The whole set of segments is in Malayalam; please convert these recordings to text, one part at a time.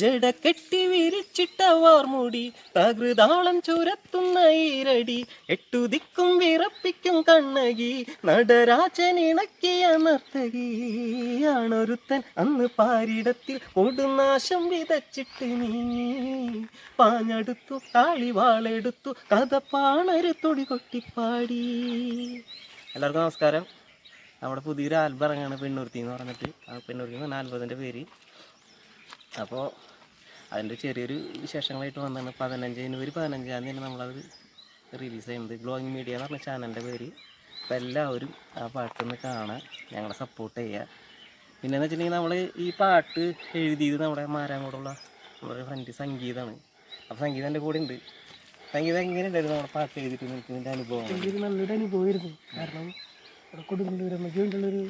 ജട കെട്ടി വിരിച്ചിട്ട വാർമുടി തകൃതാളം ചുരത്തുന്ന ഈരടി എട്ടു ദിക്കും വിറപ്പിക്കും കണ്ണകി നടരാജൻ ഇണക്കിയ നർത്തകിയാണൊരുത്തൻ അന്ന് പാരിടത്തിൽ കൊടുനാശം വിതച്ചിട്ട് നീ പാഞ്ഞെടുത്തു താളിവാളെടുത്തു കഥ പാണര് തൊടി കൊട്ടിപ്പാടി. എല്ലാവർക്കും നമസ്കാരം. നമ്മുടെ പുതിയൊരു ആൽബം ഇറങ്ങാണ് പെണ്ണുർത്തി എന്ന് പറഞ്ഞിട്ട്. ആ പെണ്ണുർത്തി എന്ന് പറഞ്ഞ ആൽബത്തിന്റെ പേര് അപ്പോൾ അതിന്റെ ചെറിയൊരു വിശേഷങ്ങളായിട്ട് വന്നാണ് പതിനഞ്ച് ജനുവരി പതിനഞ്ചാം തീയതി നമ്മളത് റിലീസ് ചെയ്യുന്നത്. ഗ്ലോയിങ് മീഡിയ എന്ന് പറഞ്ഞ ചാനലിന്റെ പേര്. അപ്പോൾ എല്ലാവരും ആ പാട്ടൊന്ന് കാണാൻ ഞങ്ങളെ സപ്പോർട്ട് ചെയ്യുക. പിന്നെന്ന് വെച്ചിട്ടുണ്ടെങ്കിൽ നമ്മൾ ഈ പാട്ട് എഴുതിയത് നമ്മുടെ മാരാങ്കോടുള്ള നമ്മുടെ ഫ്രണ്ട് സംഗീതമാണ് അപ്പോൾ സംഗീതം എന്റെ കൂടെ ഉണ്ട്. സംഗീതം എങ്ങനെയുണ്ടായിരുന്നു നമ്മുടെ പാട്ട് എഴുതിയിട്ട് നിനക്ക് നിന്റെ അനുഭവം? എനിക്കൊരു നല്ലൊരു അനുഭവമായിരുന്നു കാരണം കൊടുങ്ങല്ലൂരമ്മയ്ക്ക് വേണ്ടിയുള്ളൊരു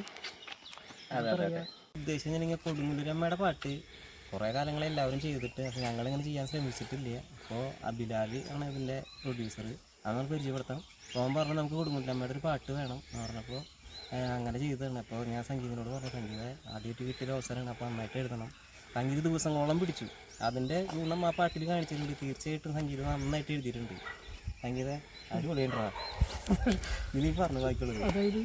അതെ അതെ കൊടുങ്ങല്ലൂർ കൊടുങ്ങല്ലൂരമ്മയുടെ പാട്ട് കുറേ കാലങ്ങൾ എല്ലാവരും ചെയ്തിട്ട് അപ്പോൾ ഞങ്ങളിങ്ങനെ ചെയ്യാൻ ശ്രമിച്ചിട്ടില്ല. അപ്പോൾ അബിലാൽ ആണ് ഇതിന്റെ പ്രൊഡ്യൂസർ അത് നമുക്ക് പരിചയപ്പെടുത്താം. അപ്പോൾ പറഞ്ഞു നമുക്ക് കൊടുങ്ങുല്ലമ്മയുടെ ഒരു പാട്ട് വേണം എന്ന് പറഞ്ഞപ്പോൾ അങ്ങനെ ചെയ്തതാണ്. അപ്പോൾ ഞാൻ സംഗീതനോട് പറഞ്ഞു സംഗീത ആദ്യമായിട്ട് കിട്ടിയൊരു അവസരമാണ്. അപ്പോൾ നന്നായിട്ട് എഴുതണം. സംഗീത ദിവസങ്ങളോളം പിടിച്ചു. അതിന്റെ ഗുണം ആ പാട്ടിൽ കാണിച്ചിട്ടുണ്ട്. തീർച്ചയായിട്ടും സംഗീതം നന്നായിട്ട് എഴുതിയിട്ടുണ്ട്. സംഗീത അടിപൊളിയുണ്ടോ ഇനി പറഞ്ഞു ബാക്കിയുള്ളത് അതായത്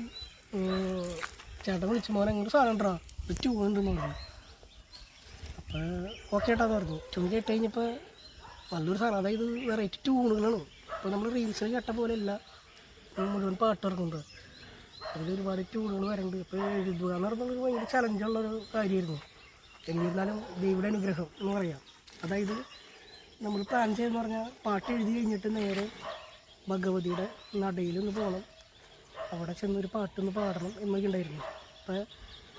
ചേട്ടൻ വിളിച്ചു മോനെ അങ്ങോട്ട് സാധനം ഉണ്ടോ? ട്യൂൺ ഉണ്ടെന്ന് അപ്പോൾ ഓക്കെ ഏട്ടാന്ന് പറഞ്ഞു ട്യൂൺ കേട്ട് കഴിഞ്ഞപ്പോൾ നല്ലൊരു സാധനം. അതായത് വെറൈറ്റി ട്യൂണുകളാണ് ഇപ്പോൾ നമ്മൾ റീൽസിൽ കേട്ട പോലെയല്ല മുഴുവൻ പാട്ട് ഇറങ്ങുന്നുണ്ട്. അതിൽ ഒരുപാട് ട്യൂണുകൾ വരുന്നുണ്ട് ഇപ്പോൾ എഴുതുക എന്ന് പറയുന്നത് ഭയങ്കര ചലഞ്ചുള്ളൊരു കാര്യമായിരുന്നു എന്നിരുന്നാലും ദൈവയുടെ അനുഗ്രഹം എന്ന് പറയാം. അതായത് നമ്മൾ പ്ലാൻ ചെയ്തെന്ന് പറഞ്ഞാൽ പാട്ട് എഴുതി കഴിഞ്ഞിട്ട് നേരെ ഭഗവതിയുടെ നടയിലൊന്ന് പോകണം അവിടെ ചെന്നൊരു പാട്ടൊന്ന് പാടണം എന്നൊക്കെ ഉണ്ടായിരുന്നു. അപ്പോൾ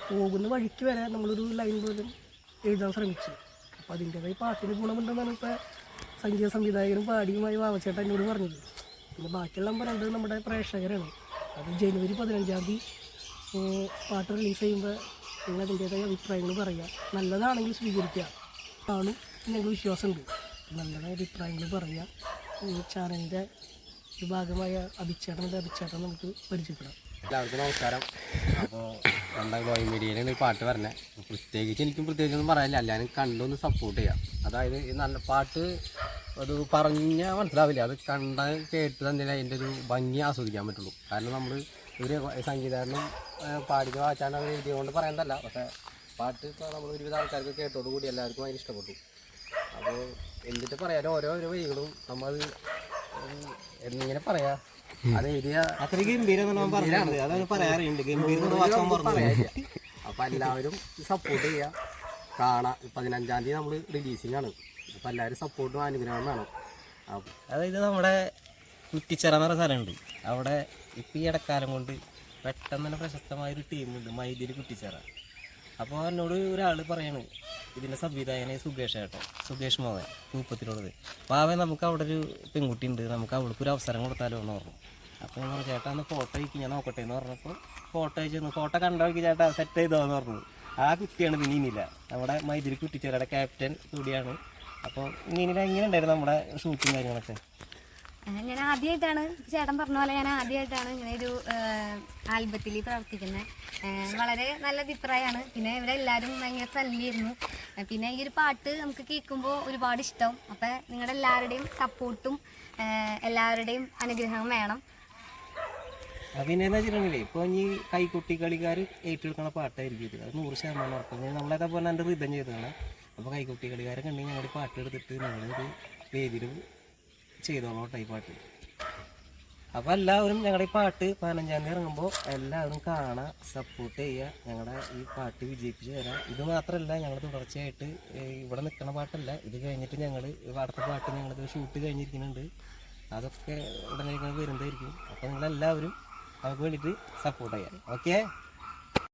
പോകുന്ന വഴിക്ക് വരെ നമ്മളൊരു ലൈൻ പോലും എഴുതാൻ ശ്രമിച്ചു. അപ്പോൾ അതിന്റെതായി പാട്ടിന് ഗുണമുണ്ടെന്നാണ് ഇപ്പോൾ സംഗീത സംവിധായകനും പാടിയുമായി വാവച്ചേട്ടൻ എന്നോട് പറഞ്ഞത്. പിന്നെ ബാക്കിയുള്ള പറയുന്നത് നമ്മുടെ പ്രേക്ഷകരാണ്. അത് ജനുവരി പതിനഞ്ചാം തീയതി പാട്ട് റിലീസ് ചെയ്യുമ്പോൾ നിങ്ങൾ അതിന്റേതായ അഭിപ്രായങ്ങൾ പറയുക നല്ലതാണെങ്കിൽ സ്വീകരിക്കുക. ആണ് ഞങ്ങൾ വിശ്വാസമുണ്ട്. നല്ലതായ അഭിപ്രായങ്ങൾ പറയുക ചാനലിന്റെ ഒരു ഭാഗമായ അഭിച്ചേട്ടന്റെ അഭിച്ചേട്ടൻ നമുക്ക് പരിചയപ്പെടാം. എല്ലാവർക്കും നമസ്കാരം. അപ്പോൾ രണ്ടാം ഗോയി മീഡിയയിലാണ് ഈ പാട്ട് പറഞ്ഞത് പ്രത്യേകിച്ച് എനിക്കും പ്രത്യേകിച്ച് ഒന്നും പറയാനില്ല. എല്ലാവരും കണ്ടൊന്ന് സപ്പോർട്ട് ചെയ്യാം. അതായത് ഈ നല്ല പാട്ട് അത് പറഞ്ഞാൽ മനസ്സിലാവില്ല. അത് കണ്ട കേട്ട് തന്നെ അതിന്റെ ഒരു ഭംഗി ആസ്വദിക്കാൻ പറ്റുള്ളൂ. കാരണം നമ്മൾ ഒരു സംഗീതകാരനും പാടിന് വാച്ചാണ്ട് അവർ കൊണ്ട് പറയേണ്ടല്ല പക്ഷേ പാട്ട് നമ്മൾ ഒരുവിധ ആൾക്കാർക്ക് കേട്ടോട് കൂടി എല്ലാവർക്കും അതിന് ഇഷ്ടപ്പെട്ടു. അപ്പോൾ എന്നിട്ട് ഓരോ ഓരോ വഴികളും നമ്മൾ എന്നിങ്ങനെ പറയാ. അത് അത്ര അതാണ് പറയാറുണ്ട്. ഗംഭീരം അപ്പൊ എല്ലാവരും സപ്പോർട്ട് ചെയ്യുക കാണാം. പതിനഞ്ചാം തീയതി നമ്മൾ റിലീസിങ് ആണ്. അപ്പൊ എല്ലാവരും സപ്പോർട്ടും അനുഗ്രഹം വേണം. അതായത് നമ്മുടെ കുറ്റിച്ചിറ എന്ന് പറഞ്ഞ സ്ഥലമുണ്ട്. അവിടെ ഇപ്പം ഈ ഇടക്കാലം കൊണ്ട് പെട്ടെന്ന് തന്നെ പ്രശസ്തമായ ഒരു ടീമുണ്ട് മൈദിലി കുറ്റിച്ചിറ. അപ്പോൾ എന്നോട് ഒരാൾ പറയാണ് ഇതിന്റെ സംവിധായകനെ സുഗേഷ് ഏട്ടൻ സുഗേഷ് മോഹൻ തൂപ്പത്തിലുള്ളത്. വാവേ നമുക്ക് അവിടെ ഒരു പെൺകുട്ടി ഉണ്ട് നമുക്ക് അവൾക്ക് ഒരു അവസരം കൊടുത്താലോ എന്ന് പറഞ്ഞു. അപ്പോൾ ഞാൻ ചേട്ടാ ഒന്ന് ഫോട്ടോ അയക്കി ഞാൻ നോക്കട്ടെ എന്ന് പറഞ്ഞപ്പോൾ ഫോട്ടോ അയച്ചു ഫോട്ടോ കണ്ടോക്കി ചേട്ടാ? സെറ്റ് ചെയ്തോ എന്ന് പറഞ്ഞു. ആ കുട്ടിയാണ് പിന്നെ നമ്മുടെ മൈതിരി കുട്ടിച്ചേരുടെ ക്യാപ്റ്റൻ കൂടിയാണ്. അപ്പോൾ ഇനി എങ്ങനെ ഉണ്ടായിരുന്നു നമ്മുടെ ഷൂട്ടും കാര്യങ്ങളൊക്കെ? ഞാൻ ആദ്യമായിട്ടാണ് ചേട്ടൻ പറഞ്ഞ പോലെ ഞാൻ ആദ്യമായിട്ടാണ് ഇങ്ങനെ ഒരു ആൽബത്തിൽ പ്രവർത്തിക്കുന്നത്. വളരെ നല്ല അഭിപ്രായമാണ്. പിന്നെ ഇവിടെ എല്ലാവരും ഭയങ്കര ഫ്രണ്ട്ലി ആയിരുന്നു. പിന്നെ ഈ ഒരു പാട്ട് നമുക്ക് കേൾക്കുമ്പോൾ ഒരുപാട് ഇഷ്ടം. അപ്പം നിങ്ങളുടെ എല്ലാവരുടെയും സപ്പോർട്ടും എല്ലാവരുടെയും അനുഗ്രഹവും വേണം. പിന്നെ വെച്ചിട്ടുണ്ടെങ്കിൽ ഇപ്പോൾ ഇനി കൈക്കുട്ടി കളിക്കാർ ഏറ്റെടുക്കുന്ന പാട്ടായിരിക്കും ഇത്. അത് നൂറ് ശതമാനം ഉറപ്പം നമ്മളതേപോലെ എന്റെ റിതം ചെയ്തതാണ്. അപ്പോൾ കൈക്കുട്ടി കളിക്കാരൊക്കെ ഉണ്ടെങ്കിൽ ഞങ്ങൾ പാട്ട് എടുത്തിട്ട് നിങ്ങളൊരു വേദിയിൽ ചെയ്തോളാം കേട്ടോ ഈ പാട്ട് അപ്പോൾ എല്ലാവരും ഞങ്ങളുടെ ഈ പാട്ട് പതിനഞ്ചാം തീയതി ഇറങ്ങുമ്പോൾ എല്ലാവരും കാണാൻ സപ്പോർട്ട് ചെയ്യുക ഞങ്ങളുടെ ഈ പാട്ട് വിജയിപ്പിച്ച് തരാം. ഇത് മാത്രമല്ല ഞങ്ങൾ തുടർച്ചയായിട്ട് ഇവിടെ നിൽക്കുന്ന പാട്ടല്ല. ഇത് കഴിഞ്ഞിട്ട് ഞങ്ങൾ അടുത്ത പാട്ട് ഞങ്ങളിത് ഷൂട്ട് കഴിഞ്ഞിരിക്കുന്നുണ്ട്. അതൊക്കെ ഉടനെ വരുന്നതായിരിക്കും. അപ്പോൾ നിങ്ങളെല്ലാവരും അവർക്ക് വേണ്ടിയിട്ട് സപ്പോർട്ട് ചെയ്യാം. ഓക്കെ